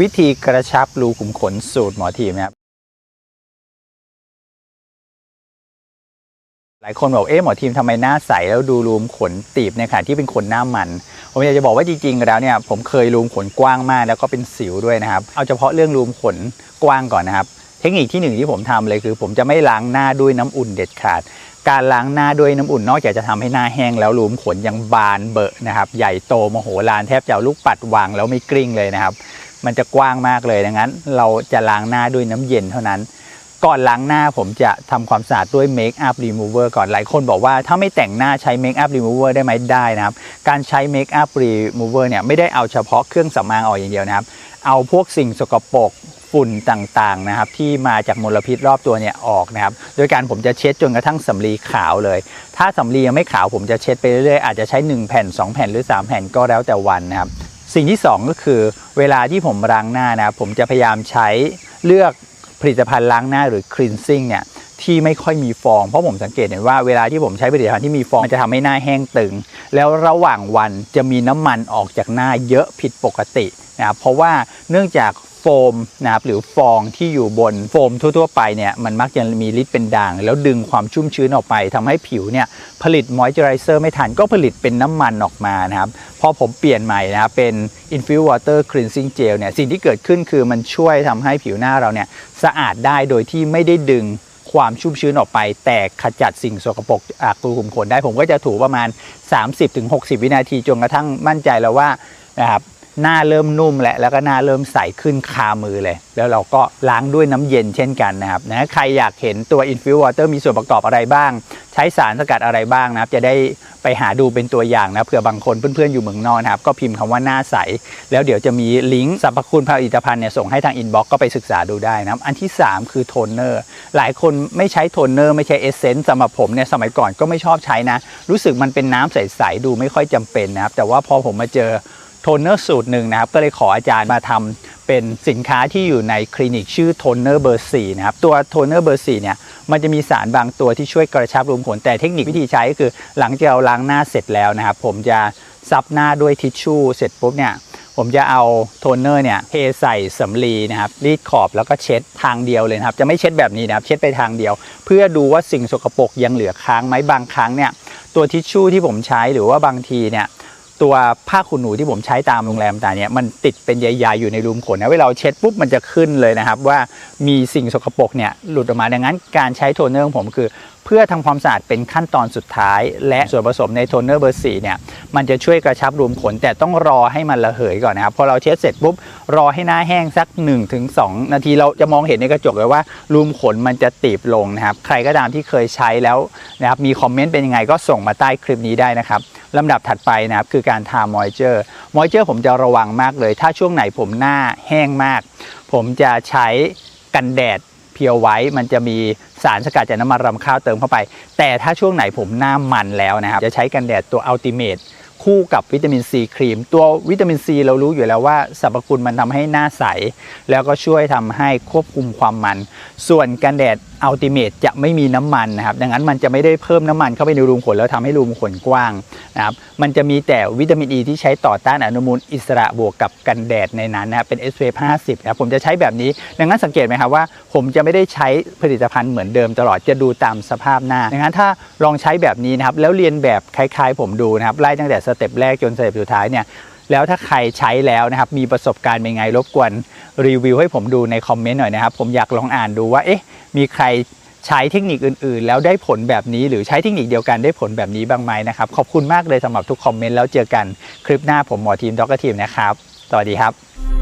วิธีกระชับรูขุมขนสูตรหมอทีมนะครับหลายคนบอกเอ๊ะหมอทีมทำไมหน้าใสแล้วดูรูมขนตีบในขณะที่เป็นคนหน้ามัน ผมอยากจะบอกว่าจริงๆแล้วเนี่ยผมเคยรูมขนกว้างมากแล้วก็เป็นสิวด้วยนะครับ เอาเฉพาะเรื่องรูมขนกว้างก่อนนะครับ เทคนิคที่หนึ่งที่ผมทำเลยคือ ผมจะไม่ล้างหน้าด้วยน้ำอุ่นเด็ดขาด การล้างหน้าด้วยน้ำอุ่นนอกจากจะทำให้หน้าแห้งแล้วรูมขนยังบานเบอะนะครับ ใหญ่โตมโหฬารแทบจะลูกปัดวางแล้วไม่กลิ้งเลยนะครับ มันจะกว้างมากเลยดังนั้น เราจะล้างหน้าด้วยน้ำเย็นเท่านั้น ก่อนล้างหน้าผมจะทำความสะอาดด้วยเมคอัพรีมูเวอร์ก่อนหลายคนบอกว่าถ้าไม่แต่งหน้าใช้เมคอัพรีมูเวอร์ได้ไหมได้นะครับ การใช้เมคอัพรีมูเวอร์เนี่ยไม่ได้เอาเฉพาะเครื่องสำอางออกอย่างเดียวนะครับ เอาพวกสิ่งสกปรกฝุ่นต่างๆนะครับที่มาจากมลพิษรอบตัวเนี่ยออกนะครับโดยการผมจะเช็ดจนกระทั่งสำลีขาวเลย ถ้าสำลียังไม่ขาวผมจะเช็ดไปเรื่อยๆอาจจะใช้ 1 แผ่น 2 แผ่นหรือ 3 แผ่นก็แล้วแต่วันนะครับ สิ่งที่ 2 ก็คือเวลาที่ผมล้างหน้านะครับผมจะพยายามใช้เลือกผลิตภัณฑ์ล้างหน้าหรือครีนซิ่งเนี่ยที่ไม่ค่อยมีฟองเพราะผมสังเกตเห็นว่าเวลาที่ผมใช้ผลิตภัณฑ์ที่มีฟองมันจะทำให้หน้าแห้งตึง แล้วระหว่างวันจะมีน้ำมันออกจากหน้าเยอะผิดปกตินะครับเพราะว่าเนื่องจาก ฟมนะครับหรือฟองที่อยู่บนโฟมทั่ว ๆ ไปเนี่ยมันมักจะมีฤทธิ์เป็นด่าง แล้วดึงความชุ่มชื้นออกไปทำให้ผิวเนี่ยผลิตมอยเจอไรเซอร์ไม่ทันก็ผลิตเป็นน้ำมันออกมานะครับพอผมเปลี่ยนใหม่นะครับเป็น Infused Water Cleansing Gel เนี่ยสิ่งที่เกิดขึ้นคือมันช่วยทำให้ผิวหน้าเราเนี่ยสะอาดได้โดยที่ไม่ได้ดึงความชุ่มชื้นออกไป แต่ขจัดสิ่งสกปรกจากรูขุมขนได้ผมก็จะถูประมาณ 30-60 วินาทีจนกระทั่งมั่นใจแล้วว่านะครับ หน้าเริ่มนุ่มและแล้วก็หน้าเริ่มใสขึ้นคามือเลย แล้วเราก็ล้างด้วยน้ำเย็นเช่นกันนะครับนะใครอยากเห็นตัว Infuse Water มีส่วนประกอบอะไรบ้าง ใช้สารสกัดอะไรบ้างนะครับ จะได้ไปหาดูเป็นตัวอย่างนะเผื่อบางคนเพื่อนๆอยู่เมืองนอกนะครับ ก็พิมพ์คำว่าหน้าใส แล้วเดี๋ยวจะมีลิงก์สรรพคุณผลิตภัณฑ์เนี่ยส่งให้ทางอินบ็อกก็ไปศึกษาดูได้นะครับอันที่ 3 คือโทนเนอร์หลายคนไม่ใช้โทนเนอร์ไม่ใช้เอเซนส์สำหรับผมเนี่ยสมัยก่อนก็ไม่ชอบใช้นะ รู้สึกมันเป็นน้ำใสๆดูไม่ค่อยจำเป็นนะครับแต่ว่าพอผมมาเจอ โทนเนอร์สูตรหนึ่งนะครับ ก็เลยขออาจารย์มาทำเป็นสินค้าที่อยู่ในคลินิกชื่อโทนเนอร์เบอร์4นะครับ ตัวโทนเนอร์เบอร์4เนี่ยมันจะมีสารบางตัวที่ช่วยกระชับรูขุมขนแต่เทคนิควิธีใช้ก็คือหลังจากเราล้างหน้าเสร็จแล้วนะครับ ผมจะซับหน้าด้วยทิชชู่เสร็จปุ๊บเนี่ยผมจะเอาโทนเนอร์เนี่ยเทใส่สำลีนะครับรีดขอบแล้วก็เช็ดทางเดียวเลยครับจะไม่เช็ดแบบนี้นะครับเช็ดไปทางเดียว เพื่อดูว่าสิ่งสกปรกยังเหลือค้างไหมบางครั้งเนี่ยตัวทิชชู่ที่ผมใช้หรือว่าบางทีเนี่ย ตัวผ้าขนหนูที่ผมใช้ตามโรงแรมต่างเนี่ยมันติดเป็นใยๆอยู่ในรูมขนนะเวลาเราเช็ดปุ๊บมันจะขึ้นเลยนะครับ ว่ามีสิ่งสกปรกเนี่ยหลุดออกมาดังนั้นการใช้โทนเนอร์ของผมคือ เพื่อทำความสะอาดเป็นขั้นตอนสุดท้าย และส่วนผสมในโทนเนอร์เบอร์สี่เนี่ยมันจะช่วยกระชับรูมขน แต่ต้องรอให้มันระเหยก่อนนะครับ พอเราเช็ดเสร็จปุ๊บ รอให้หน้าแห้งสัก 1-2 นาทีเราจะมองเห็นในกระจกเลยว่ารูมขนมันจะตีบลงนะครับ ใครก็ตามที่เคยใช้แล้วนะครับมีคอมเมนต์เป็นยังไงก็ส่งมาใต้คลิปนี้ได้นะครับลำดับถัดไปนะครับคือการทามอยเจอร์มอยเจอร์ผมจะระวังมากเลย ถ้าช่วงไหนผมหน้าแห้งมาก ผมจะใช้กันแดดเพียวไว้มันจะมี สารสกัดจากน้ำมันรำข้าวเติมเข้าไป แต่ถ้าช่วงไหนผมหน้ามันแล้วนะครับจะใช้กันแดดตัวอัลติเมท คู่กับวิตามินซีครีม ตัววิตามินซีเรารู้อยู่แล้วว่าสรรพคุณมันทำให้หน้าใส แล้วก็ช่วยทำให้ควบคุมความมัน ส่วนกันแดดอัลติเมทจะไม่มีน้ำมันนะครับดังนั้นมันจะไม่ได้เพิ่มน้ำมันเข้าไปในรูมขนแล้วทำให้รูมขนกว้างนะครับมันจะมีแต่วิตามินอ e ีที่ใช้ต่อต้านอนุมูลอิสระบวกกับกันแดดในนั้นนะครับเป็น SPF 50นะครับผมจะใช้แบบนี้ ดังนั้นสังเกตไหมครับว่า ผมจะไม่ได้ใช้ผลิตภัณฑ์เหมือนเดิมตลอดจะดูตามสภาพหน้าดังนั้นถ้าลองใช้แบบนี้นะครับแล้วเรียนแบบคล้ายๆ ผมดูนะครับไล่ตั้งแต่สเต็ปแรกจนสเต็ปสุดท้ายเนี่ยแล้วถ้าใครใช้แล้วนะครับมีประสบการณ์เป็นไงรบกวนรีวิวให้ผมดูในคอมเมนต์หน่อยนะครับ ผมอยากลองอ่านดูว่าเอ๊ะมีใครใช้เทคนิคอื่นๆ แล้วได้ผลแบบนี้ หรือใช้เทคนิคเดียวกันได้ผลแบบนี้บ้างไหมนะครับ ขอบคุณมากเลยสำหรับทุกคอมเมนต์แล้วเจอกันคลิปหน้าผมหมอทีมด็อกเตอร์ทีมนะครับ สวัสดีครับ